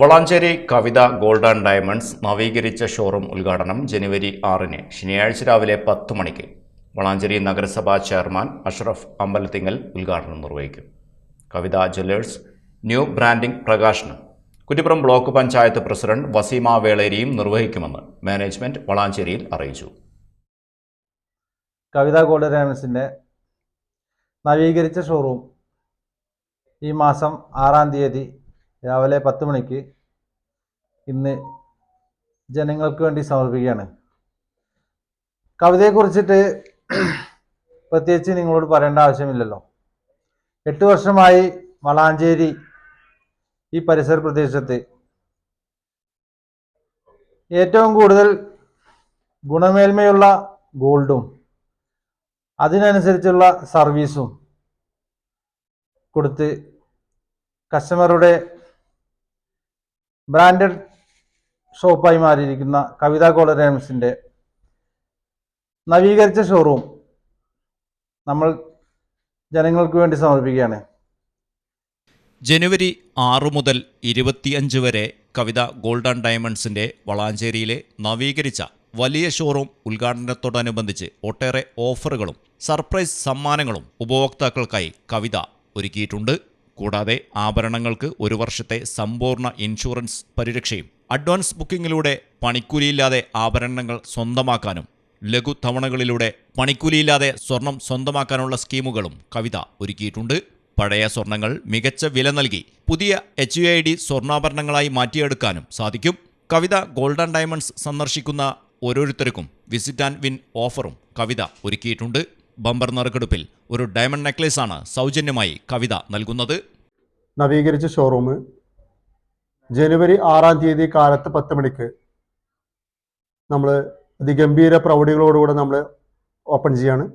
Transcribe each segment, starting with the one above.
Valanchery Kavitha gold and diamonds നവീകരിച്ച showroom ഉദ്ഘാടനം ജനുവരി ആറിന് ശനിയാഴ്ച രാവിലെ പത്ത് മണിക്ക്. വളാഞ്ചേരി നഗരസഭാ ചെയർമാൻ അഷ്റഫ് അമ്പലത്തിങ്ങൽ ഉദ്ഘാടനം നിർവഹിക്കും. കവിത ജ്വല്ലേഴ്സ് ന്യൂ ബ്രാൻഡിംഗ് പ്രകാശനം. കുറ്റിപ്പുറം ബ്ലോക്ക് പഞ്ചായത്ത് പ്രസിഡന്റ് വസീമ വേളേരിയും നിർവഹിക്കുമെന്ന് മാനേജ്മെന്റ് വളാഞ്ചേരിയിൽ അറിയിച്ചു. കവിത ഗോൾഡ് ഡയമണ്ട്സിന്റെ നവീകരിച്ച ഷോറൂം ഈ മാസം ആറാം തീയതി രാവിലെ പത്ത് മണിക്ക് ഇന്ന് ജനങ്ങൾക്ക് വേണ്ടി സമർപ്പിക്കുകയാണ്. കവിതയെക്കുറിച്ചിട്ട് പ്രത്യേകിച്ച് നിങ്ങളോട് പറയേണ്ട ആവശ്യമില്ലല്ലോ. എട്ട് വർഷമായി വളാഞ്ചേരി ഈ പരിസര പ്രദേശത്ത് ഏറ്റവും കൂടുതൽ ഗുണമേന്മയുള്ള ഗോൾഡും അതിനനുസരിച്ചുള്ള സർവീസും കൊടുത്ത് കസ്റ്റമറുടെ ബ്രാൻഡഡ് ഷോപ്പായി മാറിയിരിക്കുന്ന കവിത കോളറേംസിന്റെ നവീകരിച്ച ഷോറൂം നമ്മൾ ജനങ്ങൾക്ക് വേണ്ടി സമർപ്പിക്കുകയാണ്. ജനുവരി ആറ് മുതൽ ഇരുപത്തിയഞ്ച് വരെ കവിത ഗോൾഡ് ആൻഡ് ഡയമണ്ട്സിന്റെ വളാഞ്ചേരിയിലെ നവീകരിച്ച വലിയ ഷോറൂം ഉദ്ഘാടനത്തോടനുബന്ധിച്ച് ഒട്ടേറെ ഓഫറുകളും സർപ്രൈസ് സമ്മാനങ്ങളും ഉപഭോക്താക്കൾക്കായി കവിത ഒരുക്കിയിട്ടുണ്ട്. കൂടാതെ ആഭരണങ്ങൾക്ക് ഒരു വർഷത്തെ സമ്പൂർണ ഇൻഷുറൻസ് പരിരക്ഷയും അഡ്വാൻസ് ബുക്കിംഗിലൂടെ പണിക്കൂലിയില്ലാതെ ആഭരണങ്ങൾ സ്വന്തമാക്കാനും ലഘു തവണകളിലൂടെ പണിക്കൂലിയില്ലാതെ സ്വർണം സ്വന്തമാക്കാനുള്ള സ്കീമുകളും കവിത ഒരുക്കിയിട്ടുണ്ട്. പഴയ സ്വർണങ്ങൾ മികച്ച വില നൽകി പുതിയ എച്ച് യു ഐ ഡി സ്വർണാഭരണങ്ങളായി മാറ്റിയെടുക്കാനും സാധിക്കും. കവിത ഗോൾഡൻ ഡയമണ്ട്സ് സന്ദർശിക്കുന്ന ഓരോരുത്തർക്കും വിസിറ്റ് ആൻഡ് വിൻ ഓഫറും കവിത ഒരുക്കിയിട്ടുണ്ട്. ബമ്പർ നറുക്കെടുപ്പിൽ ഒരു ഡയമണ്ട് നെക്ലേസ് ആണ് സൗജന്യമായി കവിത നൽകുന്നത്. നവീകരിച്ച ഷോറൂം ജനുവരി ആറാം തീയതി കാലത്ത് പത്ത് മണിക്ക് നമ്മൾ അതിഗംഭീര പ്രൗഢികളോടുകൂടെ നമ്മൾ ഓപ്പൺ ചെയ്യാണ്.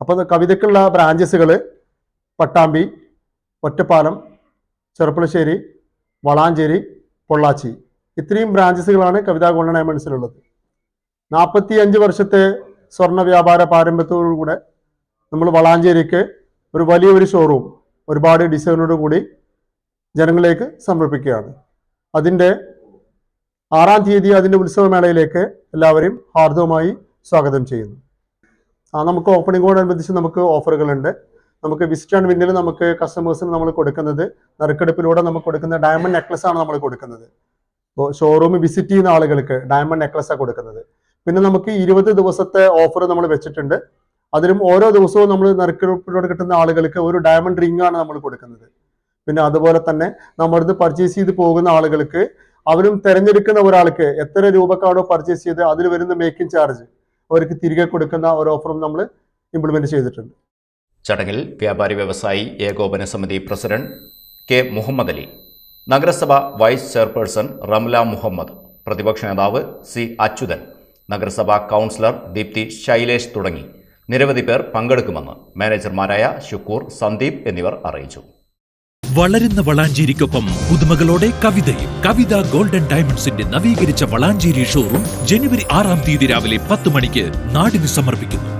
അപ്പോൾ കവിതയ്ക്കുള്ള ബ്രാഞ്ചസുകൾ പട്ടാമ്പി ഒറ്റപ്പാലം ചെറുപ്പളശ്ശേരി വളാഞ്ചേരി പൊള്ളാച്ചി. ഇത്രയും ബ്രാഞ്ചസുകളാണ് കവിതാ ഗോൾഡൻ ഡയമണ്ട്സിലുള്ളത്. നാൽപ്പത്തി അഞ്ച് വർഷത്തെ സ്വർണ വ്യാപാര പാരമ്പര്യത്തോടുകൂടെ നമ്മൾ വളാഞ്ചേരിക്ക് ഒരു വലിയൊരു ഷോറൂം ഒരുപാട് ഡിസൈനോട് കൂടി ജനങ്ങളിലേക്ക് സമർപ്പിക്കുകയാണ്. അതിന്റെ ആറാം തീയതി അതിന്റെ ഉത്സവമേളയിലേക്ക് എല്ലാവരെയും ഹാർദവമായി സ്വാഗതം ചെയ്യുന്നു. ആ നമുക്ക് ഓപ്പണിങ്ങോടനുബന്ധിച്ച് നമുക്ക് ഓഫറുകളുണ്ട് നമുക്ക് വിസിറ്റ് ആൻഡ് വിന്നിൽ നമുക്ക് കസ്റ്റമേഴ്സിന് നമ്മൾ കൊടുക്കുന്നത് നറുക്കെടുപ്പിലൂടെ നമുക്ക് കൊടുക്കുന്ന ഡയമണ്ട് നെക്ലസ് ആണ് നമ്മൾ കൊടുക്കുന്നത്. ഇപ്പോൾ ഷോറൂം വിസിറ്റ് ചെയ്യുന്ന ആളുകൾക്ക് ഡയമണ്ട് നെക്ലസ് ആണ് കൊടുക്കുന്നത്. പിന്നെ നമുക്ക് ഇരുപത് ദിവസത്തെ ഓഫർ നമ്മൾ വെച്ചിട്ടുണ്ട്. അതിലും ഓരോ ദിവസവും നമ്മൾ നറുക്കെടുപ്പിലൂടെ കിട്ടുന്ന ആളുകൾക്ക് ഒരു ഡയമണ്ട് റിംഗ് ആണ് നമ്മൾ കൊടുക്കുന്നത്. പിന്നെ അതുപോലെ തന്നെ നമ്മളിത് പർച്ചേസ് ചെയ്ത് പോകുന്ന ആളുകൾക്ക് അവരും തിരഞ്ഞെടുക്കുന്ന ഒരാൾക്ക് എത്ര രൂപക്കാണോ പർച്ചേസ് ചെയ്ത് അതിൽ വരുന്ന മേക്കിംഗ് ചാർജ് അവർക്ക് തിരികെ കൊടുക്കുന്ന ഒരു ഓഫറും നമ്മൾ ഇംപ്ലിമെന്റ് ചെയ്തിട്ടുണ്ട്. ചടങ്ങിൽ വ്യാപാരി വ്യവസായി ഏകോപന സമിതി പ്രസിഡന്റ് കെ മുഹമ്മദ് അലി നഗരസഭ വൈസ് ചെയർപേഴ്സൺ റംല മുഹമ്മദ് പ്രതിപക്ഷ നേതാവ് സി അച്യുതൻ നഗരസഭാ കൗൺസിലർ ദീപ്തി ശൈലേഷ് തുടങ്ങി. നിരവധി പേർ പങ്കെടുക്കുമെന്ന് മാനേജർമാരായ ശുക്കൂർ സന്ദീപ് എന്നിവർ അറിയിച്ചു. വളരുന്ന വളാഞ്ചേരിക്കൊപ്പം പുതുമകളോടെ കവിതയും കവിത ഗോൾഡൻ ഡയമണ്ട്സിന്റെ നവീകരിച്ച വളാഞ്ചേരി ഷോറൂം ജനുവരി ആറാം തീയതി രാവിലെ പത്ത് മണിക്ക് നാടിന് സമർപ്പിക്കുന്നു.